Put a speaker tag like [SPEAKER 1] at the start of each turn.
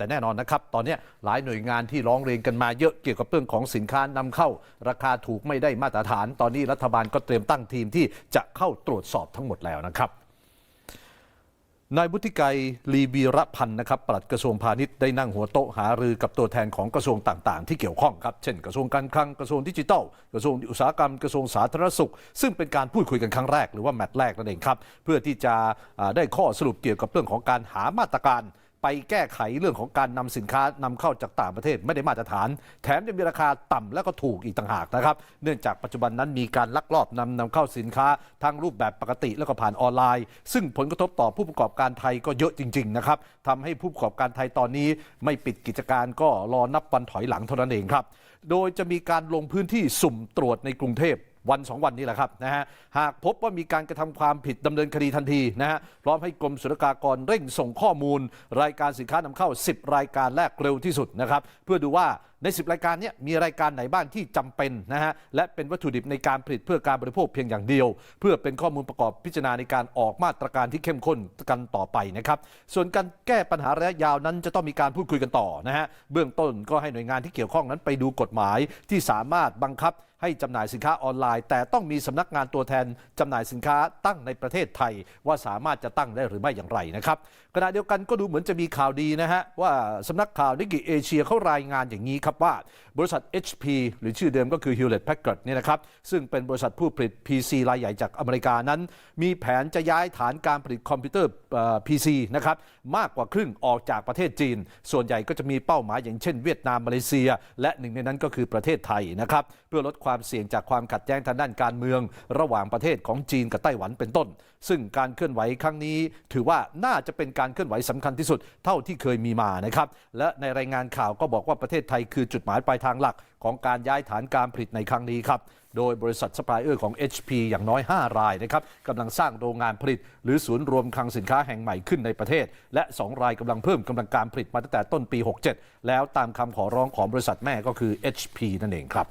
[SPEAKER 1] แต่แน่นอนนะครับ ตอนนี้หลายหน่วยงานที่ร้องเรียนกันมาเยอะเกี่ยวกับเรื่องของสินค้านำเข้า ราคาถูกไม่ได้มาตรฐาน ตอนนี้รัฐบาลก็เตรียมตั้งทีมที่จะเข้าตรวจสอบทั้งหมดแล้วนะครับนายวุฒิไกรลีวีระพันธ์นะครับปลัดกระทรวงพาณิชย์ได้นั่งหัวโต๊ะหารือกับตัวแทนของกระทรวงต่างๆ ที่เกี่ยวข้องครับ เช่นกระทรวงการคลังกระทรวงดิจิทัล กระทรวงอุตสาหกรรมกระทรวงสาธารณสุข ซึ่งเป็นการพูดคุยกันครั้งแรกหรือว่าแมตช์แรกนั่นเองครับ เพื่อที่จะได้ข้อสรุปเกี่ยวกับเรื่องของการหามาตรการ ไปแก้ไขเรื่องของการนำสินค้านำเข้าจากต่างประเทศไม่ได้มาตรฐาน แถมยังมีราคาต่ำและก็ถูกอีกต่างหากนะครับ เนื่องจากปัจจุบันนั้นมีการลักลอบนำนำเข้าสินค้าทั้งรูปแบบปกติแล้วก็ผ่านออนไลน์ ซึ่งผลกระทบต่อผู้ประกอบการไทยก็เยอะจริงๆนะครับทำให้ผู้ประกอบการไทยตอนนี้ ไม่ปิดกิจการก็รอนับวันถอยหลังเท่านั้นเองครับ โดยจะมีการลงพื้นที่สุ่มตรวจในกรุงเทพ วันสองวันนี้แหละครับนะฮะหากพบว่ามีการกระทำความผิดดำเนินคดีทันทีนะฮะพร้อมให้กรมศุลกากรเร่งส่งข้อมูล รายการสินค้านำเข้า 10 รายการแรกเร็วที่สุดนะครับเพื่อดูว่า ใน 10 รายการนี้มีรายการไหนบ้างที่จำเป็นนะฮะและเป็นวัตถุดิบในการผลิตเพื่อการบริโภคเพียงอย่างเดียว เพื่อเป็นข้อมูลประกอบพิจารณาในการออกมาตรการที่เข้มข้นกันต่อไปนะครับส่วนการแก้ปัญหาระยะยาวนั้นจะต้องมีการพูดคุยกันต่อนะฮะเบื้องต้นก็ให้หน่วยงานที่เกี่ยวข้องนั้นไปดูกฎหมายที่สามารถบังคับให้จำหน่ายสินค้าออนไลน์ แต่ต้องมีสำนักงานตัวแทนจำหน่ายสินค้าตั้งในประเทศไทย ว่าสามารถจะตั้งได้หรือไม่อย่างไรนะครับขณะเดียวกันก็ดูเหมือนจะมีข่าวดีนะฮะว่าสำนักข่าวนิก i เอเชียเขารายงานอย่างนี้ครับว่าบริษัท HP หรือชื่อเดิมก็คือ Hewlett Packard เนี่ยนะครับซึ่งเป็นบริษัทผู้ผลิต PC รายใหญ่จากอเมริกานั้น มีแผนจะย้ายฐานการผลิตคอมพิวเตอร์ PC นะครับมากกว่าครึ่งออกจากประเทศจีน ส่วนใหญ่ก็จะมีเป้าหมายอย่างเช่นเวียดนามมาเลเซีย และหนึ่งในนั้นก็คือประเทศไทยนะครับเพื่อลดความเสี่ยงจากความขัดแย้งทางด้านการเมือง ระหว่างประเทศของจีนกับไต้หวันเป็นต้น ซึ่งการเคลื่อนไหวครั้งนี้ ถือว่าน่าจะเป็นการเคลื่อนไหวสำคัญที่สุดเท่าที่เคยมีมานะครับและในรายงานข่าวก็บอกว่าประเทศไทยคือือจุดหมายปลายทางหลักของการย้ายฐานการผลิตในครั้งนี้ครับ โดยบริษัทสปายเออร์ของ HP อย่างน้อย 5 รายนะครับกำลังสร้างโรงงานผลิต หรือศูนย์รวมคลังสินค้าแห่งใหม่ขึ้นในประเทศ และ 2 รายกำลังเพิ่มกำลังการผลิตมาตั้งแต่ต้นปี 67 แล้วตามคำขอร้องของบริษัทแม่ก็คือ HP นั่นเองครับ